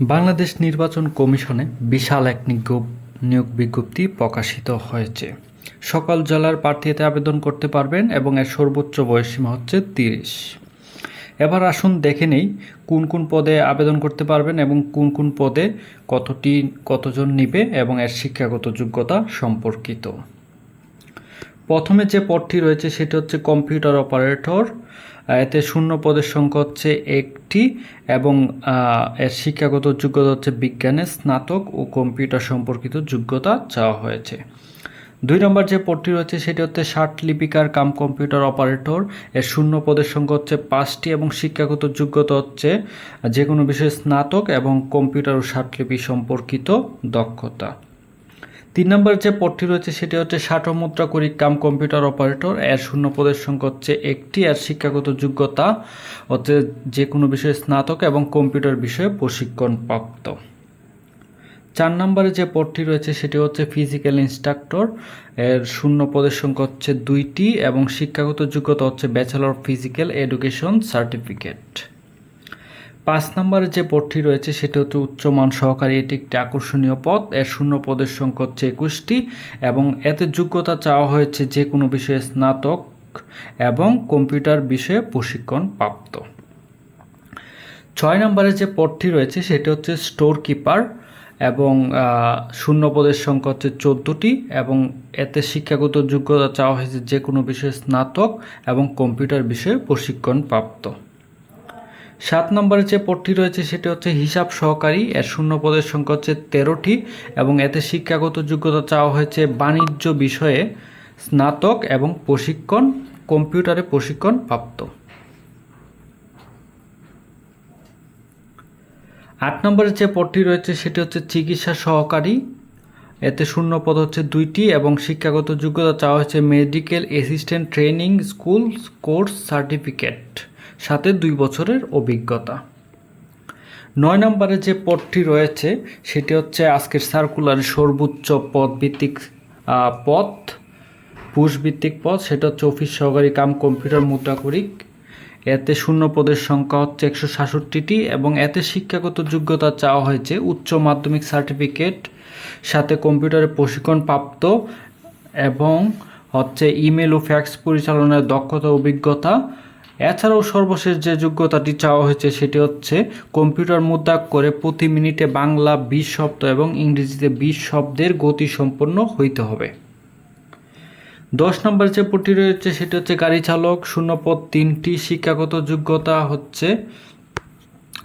বাংলাদেশ নির্বাচন কমিশনে বিশাল এক নিয়োগ বিজ্ঞপ্তি প্রকাশিত হয়েছে। সকল জেলার প্রার্থী এতে আবেদন করতে পারবেন এবং এর সর্বোচ্চ বয়সসীমা হচ্ছে তিরিশ। এবার আসুন দেখে নেই কোন কোন পদে আবেদন করতে পারবেন এবং কোন কোন পদে কতটি কতজন নিবে এবং এর শিক্ষাগত যোগ্যতা সম্পর্কিত। প্রথমে যে পদটি রয়েছে সেটি হচ্ছে কম্পিউটার অপারেটর। এতে শূন্য পদের সংখ্যা হচ্ছে একটি এবং এর শিক্ষাগত যোগ্যতা হচ্ছে বিজ্ঞানে স্নাতক ও কম্পিউটার সম্পর্কিত যোগ্যতা চাওয়া হয়েছে। দুই নম্বর যে পদটি রয়েছে সেটি হচ্ছে ষাট লিপিকার কাম কম্পিউটার অপারেটর। এর শূন্য পদের সংখ্যা হচ্ছে পাঁচটি এবং শিক্ষাগত যোগ্যতা হচ্ছে যে কোনো বিষয়ে স্নাতক এবং কম্পিউটার ও ষাটলিপি সম্পর্কিত দক্ষতা। তিন নম্বর যে পদটি রয়েছে, সেটি হচ্ছে ষাট মুদ্রা করি কাম কম্পিউটার অপারেটর। এর শূন্য পদের সংখ্যা হচ্ছে একটি। আর শিক্ষাগত যোগ্যতা হচ্ছে যে কোনো বিষয়ে স্নাতক এবং কম্পিউটার বিষয়ে প্রশিক্ষণ প্রাপ্ত চার নম্বরে যে পদটি রয়েছে, সেটি হচ্ছে ফিজিক্যাল ইনস্ট্রাক্টর। এর শূন্য পদের সংখ্যা হচ্ছে দুইটি এবং শিক্ষাগত যোগ্যতা হচ্ছে bachelor of physical education certificate. পাঁচ নম্বরে যে পদটি রয়েছে, সেটি হচ্ছে উচ্চমান সহকারী, এটি একটি আকর্ষণীয় পদ। এর শূন্য পদের সংখ্যা হচ্ছে একুশটি এবং এতে যোগ্যতা চাওয়া হয়েছে যে কোনো বিষয়ে স্নাতক এবং কম্পিউটার বিষয়ে প্রশিক্ষণ প্রাপ্ত। ছয় নম্বরে যে পদটি রয়েছে, সেটি হচ্ছে স্টোর কিপার এবং শূন্য পদের সংখ্যা হচ্ছে চোদ্দোটি এবং এতে শিক্ষাগত যোগ্যতা চাওয়া হয়েছে যে কোনো বিষয়ে স্নাতক এবং কম্পিউটার বিষয়ে প্রশিক্ষণ প্রাপ্ত। সাত নম্বরে যে পদটি রয়েছে সেটি হচ্ছে হিসাব সহকারী, এর শূন্য পদের সংখ্যা হচ্ছে তেরোটি এবং এতে শিক্ষাগত যোগ্যতা চাওয়া হয়েছে বাণিজ্য বিষয়ে স্নাতক এবং প্রশিক্ষণ, কম্পিউটারে প্রশিক্ষণ প্রাপ্ত। আট নম্বরে যে পদটি রয়েছে সেটি হচ্ছে চিকিৎসা সহকারী, এতে শূন্য পদ হচ্ছে দুইটি এবং শিক্ষাগত যোগ্যতা চাওয়া হয়েছে medical assistant training school course certificate সাথে দুই বছরের অভিজ্ঞতা। নয় নম্বরে যে পদটি রয়েছে সেটি হচ্ছে আজকের সার্কুলারের সর্বোচ্চ পদ ভিত্তিক আহ, পদ। সেটা হচ্ছে অফিস সহকারী কাম কম্পিউটার মুদ্রাকরিক এতে শূন্য পদের সংখ্যা হচ্ছে একশো সাতষট্টিটি এবং এতে শিক্ষাগত যোগ্যতা চাওয়া হয়েছে উচ্চ মাধ্যমিক সার্টিফিকেট সাথে কম্পিউটারে প্রশিক্ষণ প্রাপ্ত এবং হচ্ছে ইমেল ও ফ্যাক্স পরিচালনার দক্ষতা অভিজ্ঞতা এছাড়াও সর্বশেষ যে যোগ্যতাটি চাওয়া হয়েছে সেটি হচ্ছে কম্পিউটার মুদ্রা করে প্রতি মিনিটে বাংলা বিশ শব্দ এবং ইংরেজিতে বিশ শব্দের গতি সম্পন্ন হইতে হবে। দশ নম্বর যে পদটি রয়েছে সেটি হচ্ছে গাড়ি চালক, শূন্যপদ তিনটি, শিক্ষাগত যোগ্যতা হচ্ছে,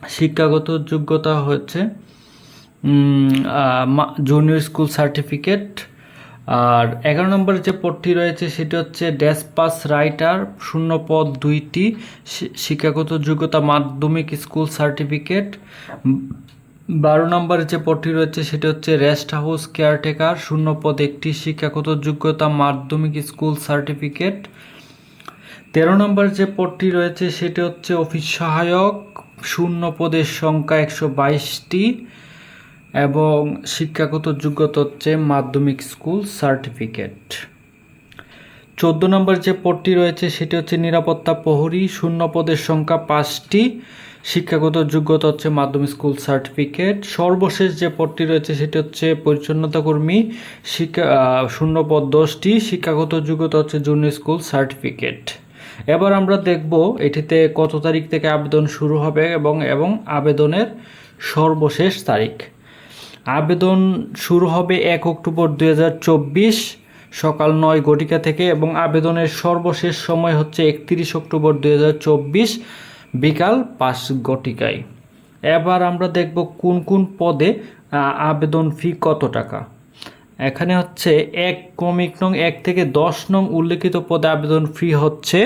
শিক্ষাগত যোগ্যতা হচ্ছে জুনিয়র স্কুল সার্টিফিকেট আর এগারো নম্বর যে পদটি রয়েছে, সেটি হচ্ছে ড্যাশ পাস রাইটার, শূন্য পদ দুইটি শিক্ষাগত যোগ্যতা মাধ্যমিক স্কুল সার্টিফিকেট। বারো নম্বরের যে পদটি রয়েছে, সেটি হচ্ছে রেস্ট হাউস কেয়ারটেকার, শূন্য পদ একটি, শিক্ষাগত যোগ্যতা মাধ্যমিক স্কুল সার্টিফিকেট। তেরো নম্বর যে পদটি রয়েছে, সেটি হচ্ছে অফিস সহায়ক, শূন্য পদের সংখ্যা একশো বাইশটি। এবং শিক্ষাগত যোগ্যতা হচ্ছে মাধ্যমিক স্কুল সার্টিফিকেট। চোদ্দ নম্বর যে পদটি রয়েছে, সেটি হচ্ছে নিরাপত্তা প্রহরী। শূন্য পদের সংখ্যা পাঁচটি। শিক্ষাগত যোগ্যতা হচ্ছে মাধ্যমিক স্কুল সার্টিফিকেট। সর্বশেষ যে পদটি রয়েছে, সেটি হচ্ছে পরিচ্ছন্নতা কর্মী। শিক্ষা শূন্য পদ দশটি। শিক্ষাগত যোগ্যতা হচ্ছে জুনিয়র স্কুল সার্টিফিকেট এবার আমরা দেখব এটিতে কত তারিখ থেকে আবেদন শুরু হবে এবং এবং আবেদনের সর্বশেষ তারিখ। আবেদন শুরু হবে এক অক্টোবর দু হাজার চব্বিশ সকাল নয় ঘটিকা থেকে এবং আবেদনের সর্বশেষ সময় হচ্ছে একত্রিশ অক্টোবর দু হাজার চব্বিশ বিকাল পাঁচ ঘটিকায়। এবার আমরা দেখব কোন কোন পদে আবেদন ফি কত টাকা। এখানে হচ্ছে এক কমিক নং, এক থেকে দশ নং উল্লেখিত পদে আবেদন ফি হচ্ছে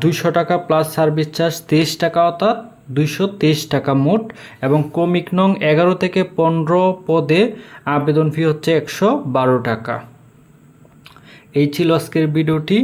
দুইশো টাকা প্লাস সার্ভিস চার্জ তেইশ টাকা অর্থাৎ দুইশো তেইশ টাকা মোট এবং ক্রমিক নং এগারো থেকে পনেরো পদে আবেদন ফি হচ্ছে একশো বারো টাকা। এই ছিল আজকের ভিডিওটি।